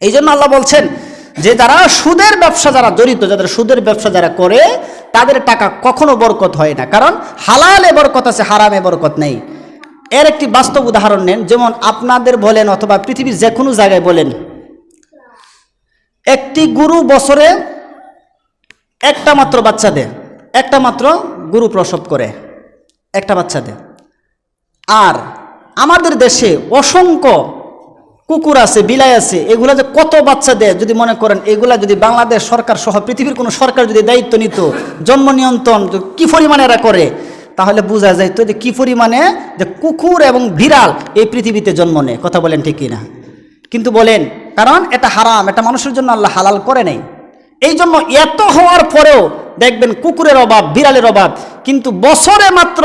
এই জন্য আল্লাহ বলছেন যে যারা সুদের ব্যবসা যারা জড়িত, যাদের সুদের ব্যবসা যারা করে, তাদের টাকা কখনো বরকত হয় না। কারণ হালালে বরকত আছে, হারামে বরকত নেই। এর একটি বাস্তব উদাহরণ নেন, যেমন আপনাদের বলেন অথবা পৃথিবীর যে কোনো জায়গায় বলেন। একটি গুরু বছরে একটা মাত্র বাচ্চা দেয়, একটা মাত্র গুরু প্রসব করে, একটা বাচ্চা দেয়। আর আমাদের দেশে অসংখ্য কুকুর আছে, বিলাই আছে, এগুলা যে কত বাচ্চা দেয়, যদি মনে করেন, এগুলা যদি বাংলাদেশ সরকার সহ পৃথিবীর কোনো সরকার যদি দায়িত্ব নিত, জন্ম নিয়ন্ত্রণ কি পরিমাণে এরা করে? তাহলে বোঝা যাইতো যে কি পরিমাণে যে কুকুর এবং বিড়াল এই পৃথিবীতে জন্ম নেয়, কথা বলেন ঠিক কিনা? কিন্তু বলেন, কারণ এটা হারাম, এটা মানুষের জন্য আল্লাহ হালাল করে নেই। এই জন্য এত হওয়ার পরেও দেখবেন কুকুরের অভাব, বিড়ালের অভাব, কিন্তু বছরে মাত্র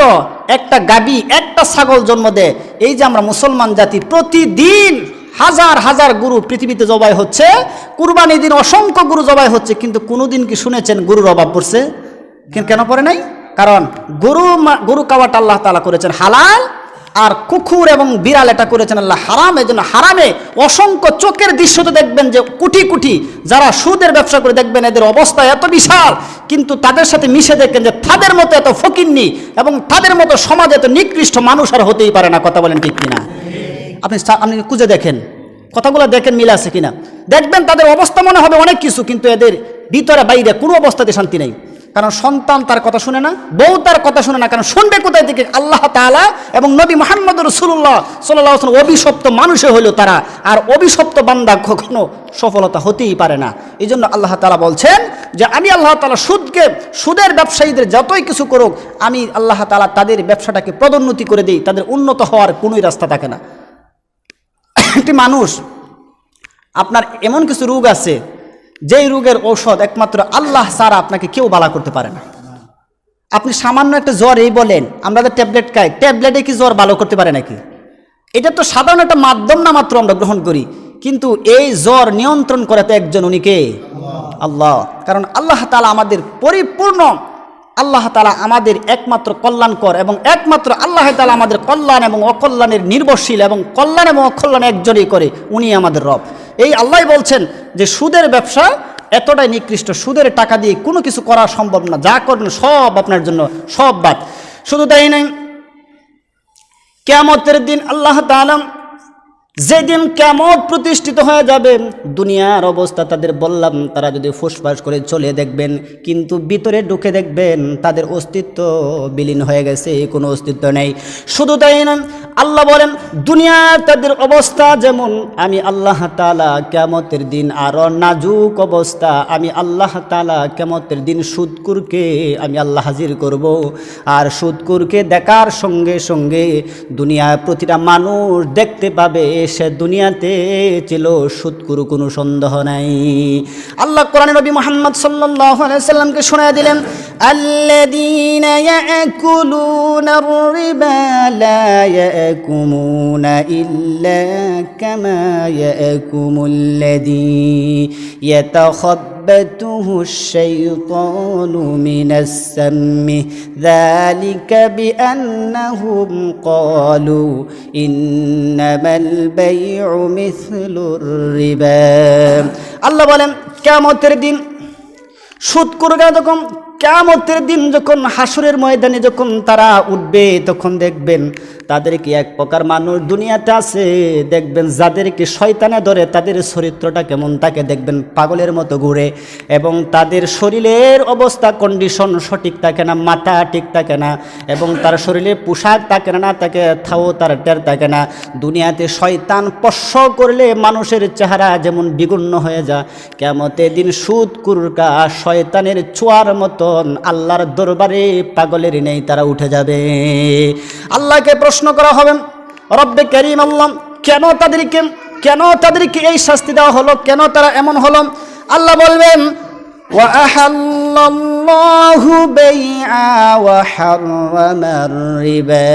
একটা গাবি, একটা ছাগল জন্ম দেয়। এই যে আমরা মুসলমান জাতি, প্রতিদিন হাজার হাজার গুরু পৃথিবীতে জবাই হচ্ছে কুরবানি দিন অসংখ্য গুরু জবাই হচ্ছে, কিন্তু কোনোদিন কি শুনেছেন গুরুর অভাব পড়ছে? কেন- পড়ে নাই? কারণ গরু গরু কাওয়াটা আল্লাহ তালা করেছেন হালাল, আর কুকুর এবং বিড়াল এটা করেছেন আল্লাহ হারাম এই জন্য হারামে অসংখ্য চোখের দৃশ্য তো দেখবেন যে কোটি কোটি যারা সুদের ব্যবসা করে দেখবেন এদের অবস্থা এত বিশাল, কিন্তু তাদের সাথে মিশে দেখেন যে তাদের মতো এত ফকিন্নি এবং তাদের মতো সমাজে এত নিকৃষ্ট মানুষ আর হতেই পারে না, কথা বলেন ঠিক কিনা? আপনি আপনি খুঁজে দেখেন। কথাগুলো দেখেন মিলে আছে কিনা। দেখবেন তাদের অবস্থা মনে হবে অনেক কিছু, কিন্তু এদের ভিতরে বাইরে কোনো অবস্থাতে শান্তি নেই। কারণ সন্তান তার কথা শুনে না, বউ তার কথা শুনে না, কারণ শুনবে কোথায় থেকে? আল্লাহ তাআলা এবং নবী মোহাম্মদ রসুল্লাহ সাল্লাহ অভিশপ্ত মানুষে হলো তারা। আর অভিশপ্ত বান্দা কখনো সফলতা হতেই পারে না। এই জন্য আল্লাহ তালা বলছেন যে, আমি আল্লাহ তালা সুদকে, সুদের ব্যবসায়ীদের যতই কিছু করুক, আমি আল্লাহ তালা তাদের ব্যবসাটাকে পদোন্নতি করে দিই। তাদের উন্নত হওয়ার কোনোই রাস্তা থাকে না। একটি মানুষ, আপনার এমন কিছু রোগ আছে, যেই রোগের ঔষধ একমাত্র আল্লাহ ছাড়া আপনাকে কেউ বালা করতে পারে না। আপনি সামান্য একটা জ্বর, এই বলেন, আমরা ট্যাবলেট খাই, ট্যাবলেটে কি জ্বর ভালো করতে পারে নাকি? এটা তো সাধারণ একটা মাধ্যম না মাত্র আমরা গ্রহণ করি, কিন্তু এই জ্বর নিয়ন্ত্রণ করে তো একজন উনিকে আল্লাহ। কারণ আল্লাহ তালা আমাদের পরিপূর্ণ আল্লাহ তালা আমাদের একমাত্র কল্যাণকর এবং একমাত্র আল্লাহ তালা আমাদের কল্যাণ এবং অকল্যাণের নির্ভরশীল এবং কল্যাণ এবং অকল্যাণ একজনই করে, উনি আমাদের রব। এই আল্লাহ বলছেন যে সুদের ব্যবসা এতটাই নিকৃষ্ট, সুদের টাকা দিয়ে কোনো কিছু করা সম্ভব না, যা করেন সব আপনার জন্য, সব বাদ। শুধু তাই নাই কেমতের দিন আল্লাহ তাআলা যেদিন কেমন প্রতিষ্ঠিত হয়ে যাবে, দুনিয়ার অবস্থা তাদের বললাম, তারা যদি ফুসফাস করে চলে দেখবেন, কিন্তু ভিতরে ঢুকে দেখবেন তাদের অস্তিত্ব বিলীন হয়ে গেছে, কোনো অস্তিত্ব নেই। শুধু তাই না আল্লাহ বলেন দুনিয়ার তাদের অবস্থা যেমন আমি আল্লাহ তালা কেমতের দিন আরও নাজুক অবস্থা আমি আল্লাহ তালা কেমতের দিন সুদকুরকে আমি আল্লাহ হাজির করব আর সুদকুরকে দেখার সঙ্গে সঙ্গে দুনিয়ার প্রতিটা মানুষ দেখতে পাবে সে দুনিয়াতে ছিল সুদকুর কোনো সন্দেহ নাই আল্লাহ কোরআন নবী মোহাম্মদ সাল্লাল্লাহু আলাইহি সাল্লামকে শোনায় দিলেন الذين يأكلون الربا لا يأكمون إلا كما يأكم الذي يتخبطه الشيطان من السم ذلك بأنهم قالوا إنما البيع مثل الربا الله বলেন কিয়ামতের দিন সুদ করবে যখন কেমতের দিন যখন হাসুরের ময়দানে যখন তারা উঠবে তখন দেখবেন তাদেরকে এক প্রকার মানুষ দুনিয়াতে আছে। দেখবেন যাদেরকে শয়তানে ধরে, তাদের চরিত্রটা কেমন তাকে দেখবেন পাগলের মতো ঘুরে। এবং তাদের শরীরের অবস্থা কন্ডিশন সঠিক থাকে না, মাথা ঠিক থাকে না, এবং তার শরীরে পোশাক থাকে না, তাকে থাও, তার টের থাকে না। দুনিয়াতে শয়তান স্পর্শ করলে মানুষের চেহারা যেমন বিগুণ্য হয়ে যায়। কেমতে দিন সুদ, কুরকা, শয়তানের ছোঁয়ার মতন আল্লাহর দরবারে পাগলের নেই, তারা উঠে যাবে। আল্লাহকে প্রশ্ন করা হবে, রব্বে করিম আল্লাম কেন তাদেরকে কেন তাদেরকে এই শাস্তি দেওয়া হলো, কেন তারা এমন হলো? আল্লাহ বলবেন وأحل الله بيع وحرم الربا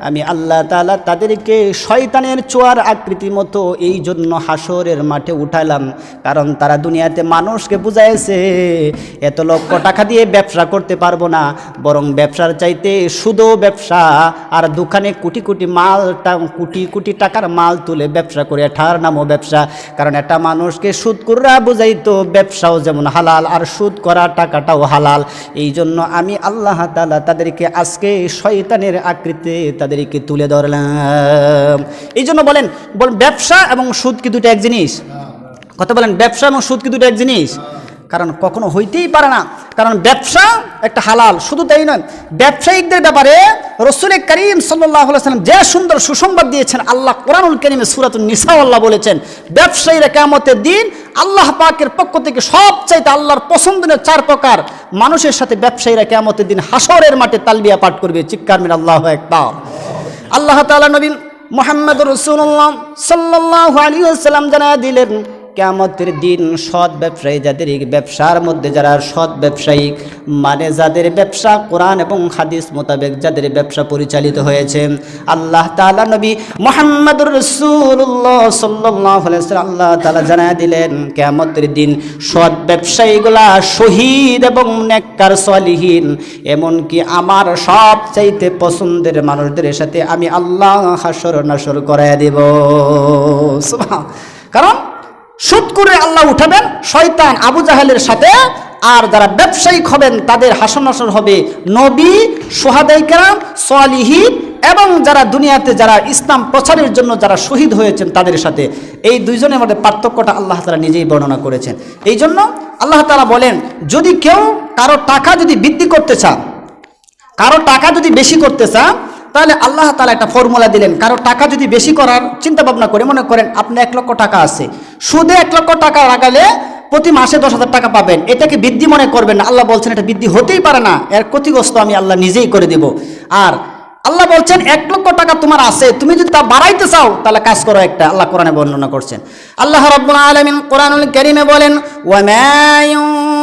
আমি আল্লাহ তাআলা তাদেরকে শয়তানের চোয়ার আকৃতি মতো এই জন্য হাসরের মাঠে উঠালাম কারণ তারা দুনিয়াতে মানুষকে বুঝাইছে এত লক্ষ টাকা দিয়ে ব্যবসা করতে পারবো না বরং ব্যবসার চাইতে শুধু ব্যবসা আর দোকানে কোটি কোটি মাল টা- কোটি কোটি টাকার মাল তুলে ব্যবসা করে ঠার নামও ব্যবসা কারণ একটা মানুষকে সুদ করা বুঝাইতো ব্যবসাও যেমন হালাল আর সুদ করা টাকাটাও হালাল। এই জন্য আমি আল্লাহ তালা তাদেরকে আজকে শয়তানের আকৃতিতে তাদেরকে তুলে ধরলাম। এই জন্য বলেন বলেন ব্যবসা এবং সুদ কি দুটো এক জিনিস? কথা বলেন ব্যবসা এবং সুদ কি দুটো এক জিনিস? কারণ কখনো হইতেই পারে না। কারণ ব্যবসা একটা হালাল, শুধু তাই নয়, ব্যবসায়িকদের ব্যাপারে রসুল করিম সাল্লাম যে সুন্দর সুসংবাদ দিয়েছেন, আল্লাহ কোরআনুল করিমে সুরাতুল নিসা আল্লাহ বলেছেন, ব্যবসায়ীরা কেমতের দিন আল্লাহ পাকের পক্ষ থেকে সবচাইতে আল্লাহর পছন্দনীয় চার প্রকার মানুষের সাথে ব্যবসায়ীরা কেমতের দিন হাসরের মাঠে তালবিয়া পাঠ করবে। চিৎকার মিন আল্লাহ একবার আল্লাহ তাআলা নবী মোহাম্মদ রসুল্লাহ সাল্লাহ আলী সাল্লাম জানা দিলেন কেমতের দিন সৎ ব্যবসায়ী যাদের ব্যবসার মধ্যে যারা সৎ ব্যবসায়ী মানে যাদের ব্যবসা কোরআন এবং হাদিস মোতাবেক যাদের ব্যবসা পরিচালিত হয়েছে, আল্লাহ তাআলা নবী মোহাম্মদুর রসুল্লাহ সাল্লাহ আল্লাহ তাআলা জানা দিলেন কেমতের দিন সৎ ব্যবসায়ীগুলা শহীদ এবং নেককার সলিহীন, এমনকি আমার সব চাইতে পছন্দের মানুষদের সাথে আমি আল্লাহ হাসর নাসর করাই দেব কারণ সুদ করে আল্লাহ উঠাবেন, শয়তান আবু জাহেলের সাথে, আর যারা ব্যবসায়িক হবেন, তাদের হাসন হাসন হবে নবী সোহাদাইকার সলিহীন এবং যারা দুনিয়াতে যারা ইসলাম প্রচারের জন্য যারা শহীদ হয়েছেন, তাদের সাথে। এই দুইজনের মধ্যে পার্থক্যটা আল্লাহ তালা নিজেই বর্ণনা করেছেন। এই জন্য আল্লাহ তালা বলেন, যদি কেউ কারও টাকা যদি বৃদ্ধি করতে চান কারও টাকা যদি বেশি করতে চান তাহলে আল্লাহ তালা একটা ফর্মুলা দিলেন, কারও টাকা যদি বেশি করার চিন্তা ভাবনা করে, মনে করেন আপনি এক লক্ষ টাকা আছে, সুদে এক লক্ষ টাকা লাগালে প্রতি মাসে দশ হাজার টাকা পাবেন এটাকে বৃদ্ধি মনে করবেন আল্লাহ বলছেন এটা বৃদ্ধি হতেই পারে না, এর ক্ষতিগ্রস্ত আমি আল্লাহ নিজেই করে দেব। আর আল্লাহ বলছেন, এক লক্ষ টাকা তোমার আছে, তুমি যদি তা বাড়াইতে চাও, তাহলে কাজ করো একটা, আল্লাহ কোরআনে বর্ণনা করছেন। আল্লাহ রব্বুল আলামিন কোরআনুল কারীমে বলেন, ওয়া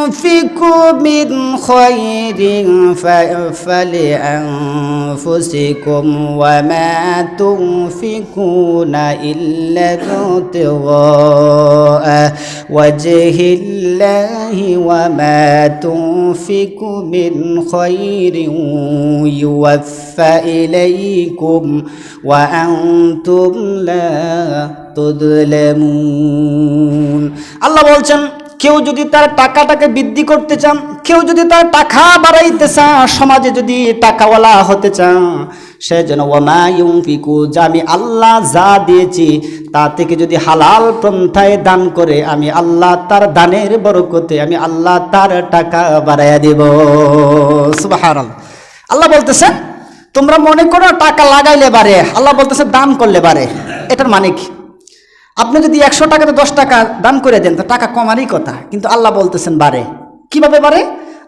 মা ينفق من خير فلأنفسكم وما تنفقون إلا ابتغاء وجه الله وما تنفق من خير يوفى إليكم وأنتم لا تظلمون الله বলছেন কেউ যদি তার টাকাটাকে বৃদ্ধি করতে চান, কেউ যদি তার টাকা বাড়াইতে চান, সমাজে যদি টাকাওয়ালা হতে চান, সে যেন ওমায়ুং ফিকু যা আমি আল্লাহ যা দিয়েছি, তা থেকে যদি হালাল পন্থায় দান করে, আমি আল্লাহ তার দানের বরকতে, আমি আল্লাহ তার টাকা বাড়াইয়া দেব। সুবাহান আল্লাহ বলতেছেন তোমরা মনে করো টাকা লাগাইলে বাড়ে, আল্লাহ বলতেছে দান করলে বাড়ে। এটার মানে কি? আপনি যদি একশো টাকাতে দশ টাকা দান করে দেন, তো টাকা কমারই কথা। কিন্তু আল্লাহ বলতেছেন বারে কীভাবে বারে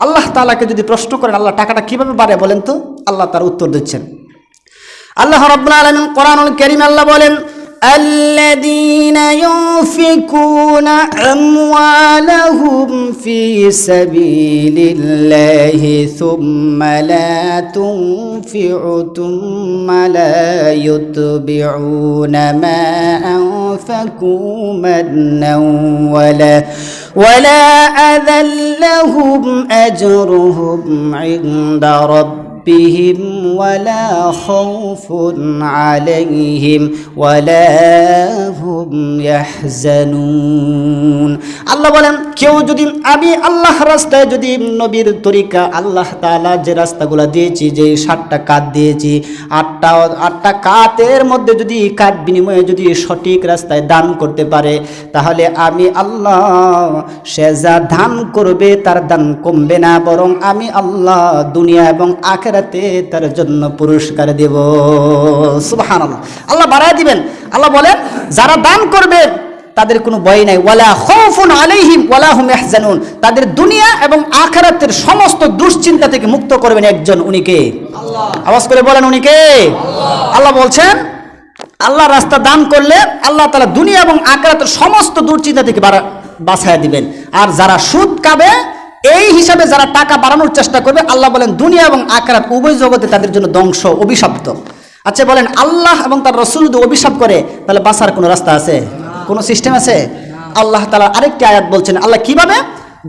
আল্লাহ তালাকে যদি প্রশ্ন করেন, আল্লাহ টাকাটা কীভাবে বারে বলেন তো? আল্লাহ তার উত্তর দিচ্ছেন। আল্লাহ রব্বুল আলমিন কোরআনুল করিম আল্লাহ বলেন الذين ينفقون أموالهم في سبيل الله ثم لا تنفع ثم لا يتبعون ما أنفقوا منا ولا ولا أذى لهم أجرهم عند ربهم ربهم ولا خوف عليهم ولا هم يحزنون আল্লাহ বলেন কেউ যদি আমি আল্লাহ রাস্তায় যদি নবীর তরিকা আল্লাহ তাআলা যে রাস্তাগুলো দিয়েছি যে সাতটা কাত দিয়েছি আটটা আটটা কাতের মধ্যে যদি কাঠ বিনিময়ে যদি সঠিক রাস্তায় দান করতে পারে তাহলে আমি আল্লাহ সে যা দান করবে তার দান কমবে না বরং আমি আল্লাহ দুনিয়া এবং আখেরাতে তার জন্য পুরস্কার দেব। সুবাহান আল্লাহ বাড়ায় দিবেন। আল্লাহ বলেন যারা দান করবে তাদের কোনো ভয় নাই। ওয়ালা খৌফুন আলাইহিম ওয়ালা হুম ইয়াহজানুন তাদের দুনিয়া এবং আখেরাতের সমস্ত দুশ্চিন্তা থেকে মুক্ত করবেন একজন। উনিকে আওয়াজ করে বলেন উনিকে আল্লাহ। বলছেন আল্লাহ রাস্তা দান করলে আল্লাহ তালা দুনিয়া এবং আখেরাতের সমস্ত দুশ্চিন্তা থেকে বাছাইয়া দিবেন। আর যারা সুদ খাবে এই হিসাবে যারা টাকা বাড়ানোর চেষ্টা করবে, আল্লাহ বলেন দুনিয়া এবং আখরাত উভয় জগতে তাদের জন্য ধ্বংস, অভিশপ্ত। আচ্ছা বলেন আল্লাহ এবং তার রসুল যদি অভিশাপ করে, তাহলে বাঁচার কোনো রাস্তা আছে? কোনো সিস্টেম আছে? আল্লাহ তালা আরেকটি আয়াত বলছেন, আল্লাহ কীভাবে?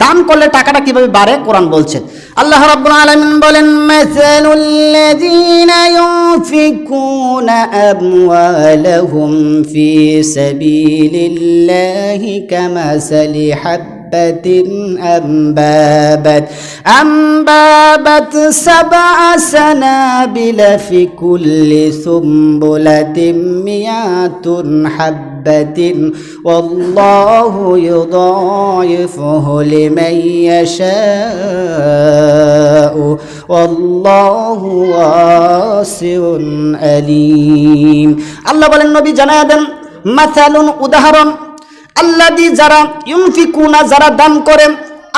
দান করলে টাকাটা কীভাবে বাড়ে? কোরআন বলছেন আল্লাহ রাব্বুল আলামিন বলেন মাসালুল লাযিনা আমওয়ালাহুম ফি সাবিলিল্লাহি কামাসালি হাব حبة أنبابت أنبابت سبع سنابل في كل سنبلة مئة حبة والله يضاعفه لمن يشاء والله واسع أليم الله বলেন নবী জানায় দেন মাথালুন উদাহরণ আল্লাদি যারা ইউনফিকুনা যারা দান করেন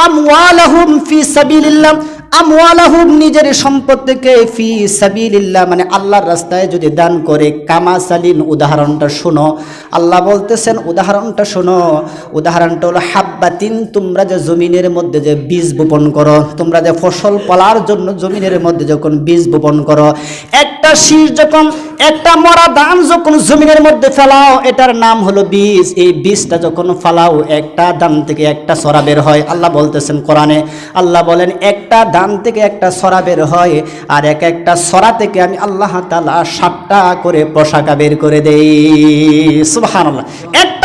আমওয়ালাহুম ফি সাবিলিল্লাহ। আমওয়ালাহুম, নিজের সম্পদ থেকে ফি সাবিলিল্লাহ মানে আল্লাহর রাস্তায় যদি দান করে। কামাসালিন উদাহরণটা শোনো। আল্লাহ বলতেছেন, উদাহরণটা শোনো। উদাহরণটা হলো, হাব্বাতিন, তোমরা যে জমিনের মধ্যে যে বীজ বপন করো, তোমরা যে ফসল ফলার জন্য জমিনের মধ্যে যখন বীজ বপন করো, একটা শীষ যখন, একটা মরা ধান যখন জমিনের মধ্যে ফেলাও, এটার নাম হলো বীজ। এই বীজটা যখন ফেলাও, একটা ধান থেকে একটা সরা বের হয়। আল্লাহ বলতেছেন কোরআনে, আল্লাহ বলেন, একটা ধান থেকে একটা সরা বের হয় আর এক একটা সরা থেকে আমি আল্লাহ তালা সাতটা করে পোশাকা বের করে দেই। সুবাহান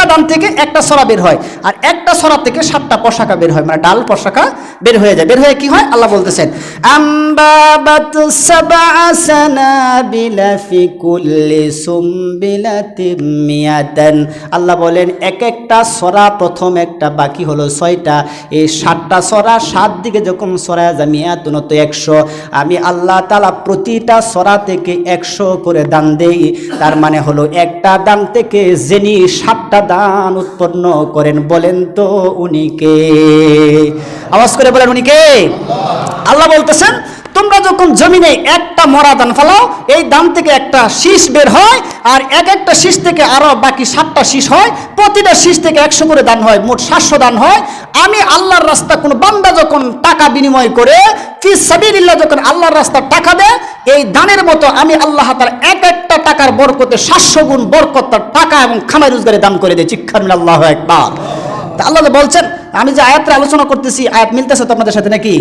একটা ধান থেকে একটা সরা বের হয়। আর একটা সরা থেকে সাতটা পোশাকা বের হয়। মানে ডাল পোশাকা বের হয়ে যায়। বের হয়ে কি হয়? আল্লাহ বলতেছেন আল্লাহ বলেন, এক একটা সরা প্রথম একটা, বাকি হলো ছয়টা। এই সাতটা সরা সাত দিকে যখন সরা জামিয়াতুন তো একশো। আমি আল্লাহ তালা প্রতিটা সরা থেকে একশো করে দান দেই। তার মানে হলো একটা দান থেকে যিনি সাতটা দান উৎপন্ন করেন বলেন তো উনি কে? আওয়াজ করে বলেন উনি কে? আল্লাহ বলতেছেন তোমরা যখন জমিনে একটা মরা দান ফেলাও, এই দান থেকে একটা শীষ বের হয়, আর এক একটা শীষ থেকে আরও বাকি সাতটা শীষ হয়, প্রতিটা শীষ থেকে একশো করে দান হয়, মোট সাতশো দান হয়। আমি আল্লাহর রাস্তা, কোন বান্দা যখন টাকা বিনিময় করে, ফি সাবিরিল্লাহ যখন আল্লাহর রাস্তা টাকা দেয়, এই দানের মতো আমি আল্লাহ তার এক একটা টাকার বরকতে সাতশো গুণ বরকত টাকা এবং খামাই রোজগারে দান করে দেয়। চিক্ষার আল্লাহ একবার তা আল্লাহ বলছেন, আমি যে আয়াতটা আলোচনা করতেছি, আয়াত মিলতেছে তোমাদের সাথে নাকি?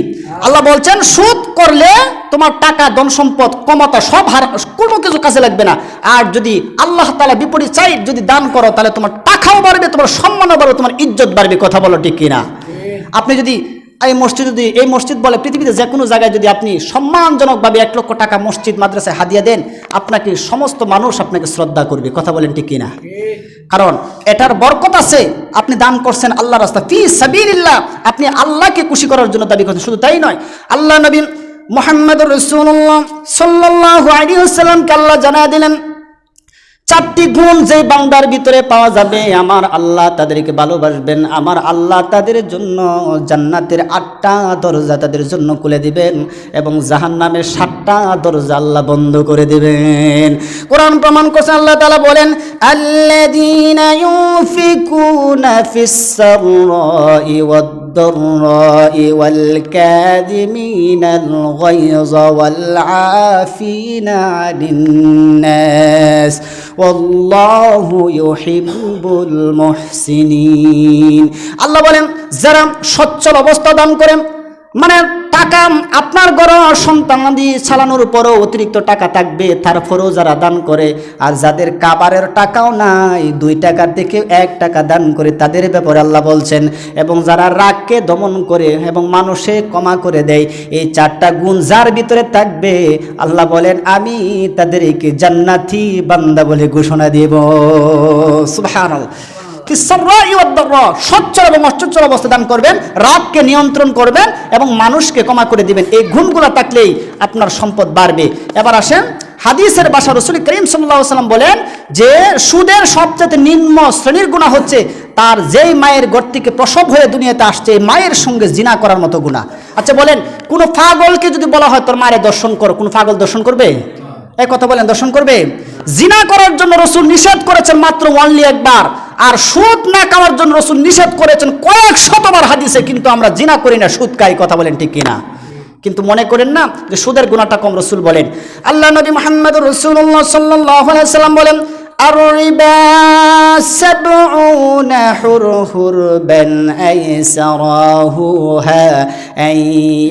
আল্লাহ বলছেন, সুদ করলে তোমার টাকা, ধন সম্পদ, ক্ষমতা সব হার, কোনো কিছু কাজে লাগবে না। আর যদি আল্লাহ তালা বিপরীত চাই, যদি দান করো, তাহলে তোমার টাকাও বাড়বে, তোমার সম্মানও বাড়বে, তোমার ইজ্জত বাড়বে, কথা বলো ঠিক কিনা? আপনি যদি এই মসজিদ যদি, এই মসজিদ বলে পৃথিবীতে যে কোনো জায়গায় যদি আপনি সম্মানজনকভাবে এক লক্ষ টাকা মসজিদ, মাদ্রাসায় হাদিয়া দেন, আপনাকে সমস্ত মানুষ আপনাকে শ্রদ্ধা করবে। কথা বলেন ঠিক কিনা? কারণ এটার বরকত আছে, আপনি দান করছেন আল্লাহ রাস্তা। ফি সাবিলিল্লাহ, আপনি আল্লাহকে খুশি করার জন্য দাবি করছেন। শুধু তাই নয়, আল্লাহ নবীন মোহাম্মদ রসুল্লাহ সাল্লাহ আলী সাল্লামকে আল্লাহ জানা দিলেন চারটি গুণ যে বান্দার ভিতরে পাওয়া যাবে, আমার আল্লাহ তাদেরকে ভালোবাসবেন। আমার আল্লাহ তাদের জন্য জান্নাতের আটটা দরজা তাদের জন্য খুলে দিবেন এবং জাহান্নামের সাতটা দরজা আল্লাহ বন্ধ করে দিবেন। কোরআন প্রমাণ করছে, আল্লাহ তালা বলেন ফিস সাররাই والضراء والكاذمين الغيظ والعافين عن الناس والله يحب المحسنين আল্লাহ বলেন যারা সচ্ছল অবস্থা দান করেন মানে টাকা, আপনার ঘর সন্তানাদি চালানোর উপরও অতিরিক্ত টাকা থাকবে তারপরেও যারা দান করে। আর যাদের কাবারের টাকাও নাই, দুই টাকা থেকে এক টাকা দান করে, তাদের ব্যাপারে আল্লাহ বলছেন, এবং যারা রাগকে দমন করে এবং মানুষে ক্ষমা করে দেয়, এই চারটা গুণ যার ভিতরে থাকবে, আল্লাহ বলেন, আমি তাদেরকে জান্নাতি বান্দা বলে ঘোষণা দেব। সুবহানাল্লাহ। সচ্ছল এবং অসচ্ছল অবস্থা দান করবেন রাগকে নিয়ন্ত্রণ করবেন এবং মানুষকে ক্ষমা করে দিবেন। এই গুণগুলো থাকলেই আপনার সম্পদ বাড়বে। এবার আসেন, হাদিসের বাসা রসুল করিম সাল্লাহ সাল্লাম বলেন যে, সুদের সবচেয়ে নিম্ন শ্রেণির গুণা হচ্ছে তার যেই মায়ের ঘর থেকে প্রসব হয়ে দুনিয়াতে আসছে মায়ের সঙ্গে জিনা করার মতো গুণা আচ্ছা বলেন, কোনো পাগলকে যদি বলা হয় তোর মায়ের দর্শন করো, কোনো পাগল দর্শন করবে? এই কথা বলেন, দর্শন করবে? জিনা করার জন্য রসুল নিষেধ করেছেন মাত্র অনলি একবার। আর সুদ না খাওয়ার জন্য রসুল নিষেধ করেছেন কয়েক শতবার হাদিসে, কিন্তু আমরা জিনা করি না, সুদ খাই, কথা বলেন ঠিক কিনা? কিন্তু মনে করেন না যে সুদের গুণাটা কম রসুল বলেন। আল্লাহ নবী মোহাম্মদ রসুল্লাহ সাল্লাহ সাল্লাম বলেন الربا سبعون حرهربا أيسراهها أن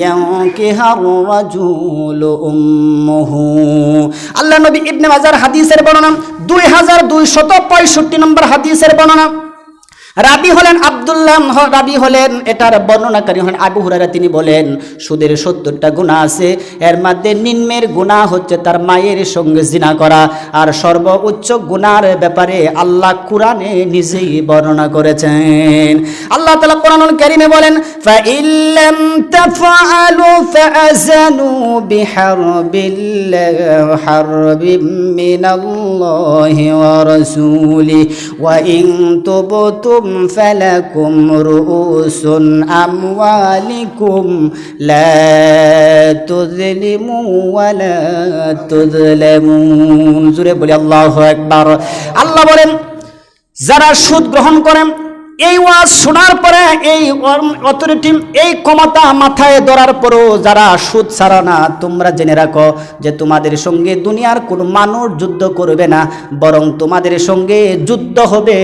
ينكح الرجل أمه আল্লাহ নবী ইবনে মাজার হাদিসের বর্ণনা দুই হাজার দুইশত পঁয়ষট্টি নম্বর হাদিসের বর্ণনা রাবি হলেন আব্দুল্লাহ রাবি হলেন, এটার বর্ণনাকারী হলেন আবু হুরারা তিনি বলেন, সুদের সত্তরটা গুণা আছে, এর মধ্যে নিম্নের গুণা হচ্ছে তার মায়ের সঙ্গে জিনা করা, আর সর্বোচ্চ গুণার ব্যাপারে আল্লাহ কোরআনে নিজেই বর্ণনা করেছেন। আল্লাহ তালা কোরআন কারিমে বলেন ইন তুবতুম ফালাকুম রুউসুন আমওয়ালিকুম লা তুযলিমু ওয়া লা তুযলামুন জুরে বলি, আল্লাহু আকবার। বলেন, যারা সুদ গ্রহণ করেন এই ওয়াজ শোনার পরে এই অথরিটি এই ক্ষমতা মাথায় ধরার পরও যারা সুদ ছাড়া না, তোমরা জেনে রাখো যে তোমাদের সঙ্গে দুনিয়ার কোনো মানুষ যুদ্ধ করবে না, বরং তোমাদের সঙ্গে যুদ্ধ হবে।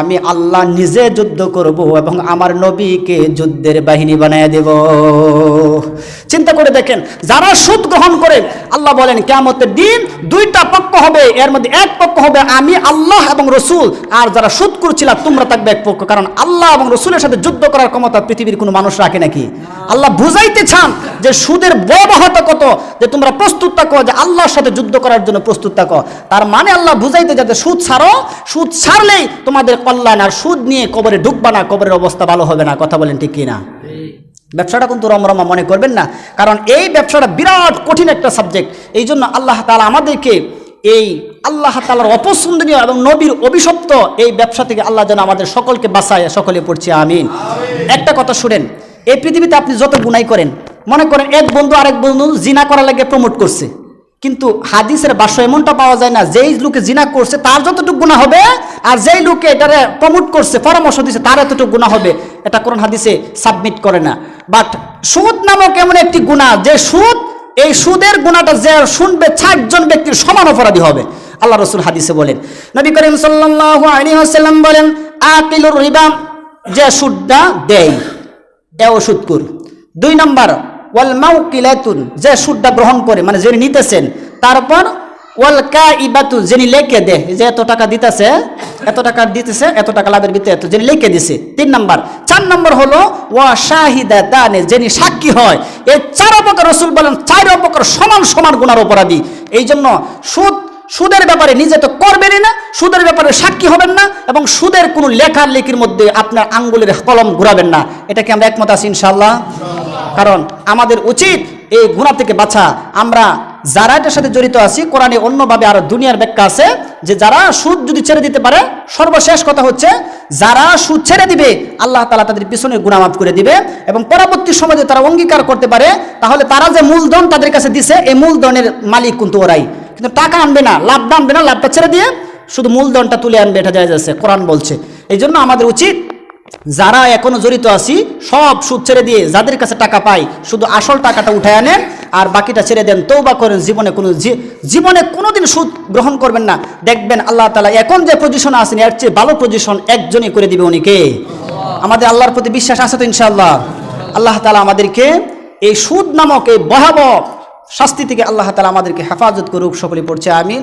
আমি আল্লাহ নিজে যুদ্ধ করব এবং আমার নবীকে যুদ্ধের বাহিনী বানিয়ে দেব। চিন্তা করে দেখেন, যারা সুদ গ্রহণ করে, আল্লাহ বলেন কেমতের দিন দুইটা পক্ষ হবে, এর মধ্যে এক পক্ষ হবে আমি আল্লাহ এবং রসুল, আর যারা সুদ করছিলাম তোমরা থাকবে এক পক্ষ। কারণ আল্লাহ এবং রসুলের সাথে যুদ্ধ করার ক্ষমতা পৃথিবীর কোনো মানুষ রাখে নাকি? আল্লাহ বুঝাইতে চান যে সুদের বয়বহতা কত, যে তোমরা প্রস্তুত থাকো যে আল্লাহর সাথে যুদ্ধ করার জন্য প্রস্তুত থাকো তার মানে আল্লাহ বুঝাইতে যাতে সুদ ছাড়ো, সুদ ছাড়লেই তোমাদের কল্যাণ, আর সুদ নিয়ে কবরে ঢুকবা না, কবরের অবস্থা ভালো হবে না, কথা বলেন ঠিক কিনা? ব্যবসাটা কিন্তু রমরমা মনে করবেন না, কারণ এই ব্যবসাটা বিরাট কঠিন একটা সাবজেক্ট এই জন্য আল্লাহ তালা আমাদেরকে এই আল্লাহ তালার অপছন্দনীয় এবং নবীর অভিশপ্ত এই ব্যবসা থেকে আল্লাহ যেন আমাদের সকলকে বাঁচায়, সকলে পড়ছে, আমিন। একটা কথা শুনেন, এই পৃথিবীতে আপনি যত গুনাই করেন, মনে করেন এক বন্ধু আরেক বন্ধু জিনা করার লাগে প্রমোট করছে। কিন্তু হাদিসের বাক্য এমনটা পাওয়া যায় না, যেই লোকে জিনা করছে, তার যতটুকু গুণা হবে, আর যেই লোকে এটারে প্রমোট করছে, পরামর্শ দিচ্ছে তার এতটুকু গুণা হবে। এটা কোন হাদিসে সাবমিট করে না। বাট সুদ নামক এমন একটি গুণা যে সুদ এই সুদের গুণাটা যে শুনবে ষাটজন ব্যক্তির সমান অপরাধী হবে। আল্লাহ রসুল হাদিসে বলেন, নবী করিম সাল্লাল্লাহু আলী ওয়াসাল্লাম বলেন, আকিলুর রিবা, যে সুদটা দেয় এও সুদকুর দুই নম্বর, ওয়াল মাউকিলাতুন, যে সুদটা গ্রহণ করে মানে যিনি নিতেছেন, তারপর ওয়াল কাইবাতু, যিনি লেখে দে, যে এত টাকা দিতেছে, এত টাকা দিতেছে, এত টাকা লাভের ভিতরে এত, যিনি লিখে দিছে। তিন নম্বর। চার নম্বর হলো, ওয়া শাহিদা দানে যিনি সাক্ষী হয়। এই চার অপকার রসুল বলেন, চার অপকার সমান সমান গুণার অপরাধী। এই জন্য সুদ, সুদের ব্যাপারে নিজে তো করবেনই না, সুদের ব্যাপারে সাক্ষী হবেন না, এবং সুদের কোনো লেখার লেখির মধ্যে আপনার আঙ্গুলের কলম ঘুরাবেন না। এটাকে আমরা একমত আছি ইনশাল্লাহ কারণ আমাদের উচিত এই গুণা থেকে বাঁচা। আমরা যারা এটার সাথে জড়িত আছি, কোরআনে অন্যভাবে আরও দুনিয়ার ব্যাখ্যা আছে যে যারা সুদ যদি ছেড়ে দিতে পারে, সর্বশেষ কথা হচ্ছে যারা সুদ ছেড়ে দিবে, আল্লাহ তালা তাদের পিছনে গুণা মাফ করে দিবে এবং পরবর্তী সময়ে তারা অঙ্গীকার করতে পারে, তাহলে তারা যে মূলধন তাদের কাছে দিছে, এই মূলধনের মালিক কিন্তু ওরাই। কিন্তু টাকা আনবে না, লাভটা আনবে না, লাভটা ছেড়ে দিয়ে শুধু মূলধনটা তুলে আনবে, এটা যায় যাচ্ছে কোরআন বলছে। এই জন্য আমাদের উচিত যারা এখনও জড়িত আছি, সব সুদ ছেড়ে দিয়ে যাদের কাছে টাকা পাই শুধু আসল টাকাটা উঠায় আনেন আর বাকিটা ছেড়ে দেন তৌবা করেন, জীবনে কোনো জীবনে কোনো দিন সুদ গ্রহণ করবেন না। দেখবেন আল্লাহ তালা এখন যে পজিশন আছেন, এর চেয়ে ভালো পজিশন একজনই করে দিবে উনিকে। আমাদের আল্লাহর প্রতি বিশ্বাস আছে তো ইনশাআল্লাহ। আল্লাহ তালা আমাদেরকে এই সুদ নামক এই বহাব শাস্তি থেকে আল্লাহ তালা আমাদেরকে হেফাজত করুক সকলে পড়ছে আমি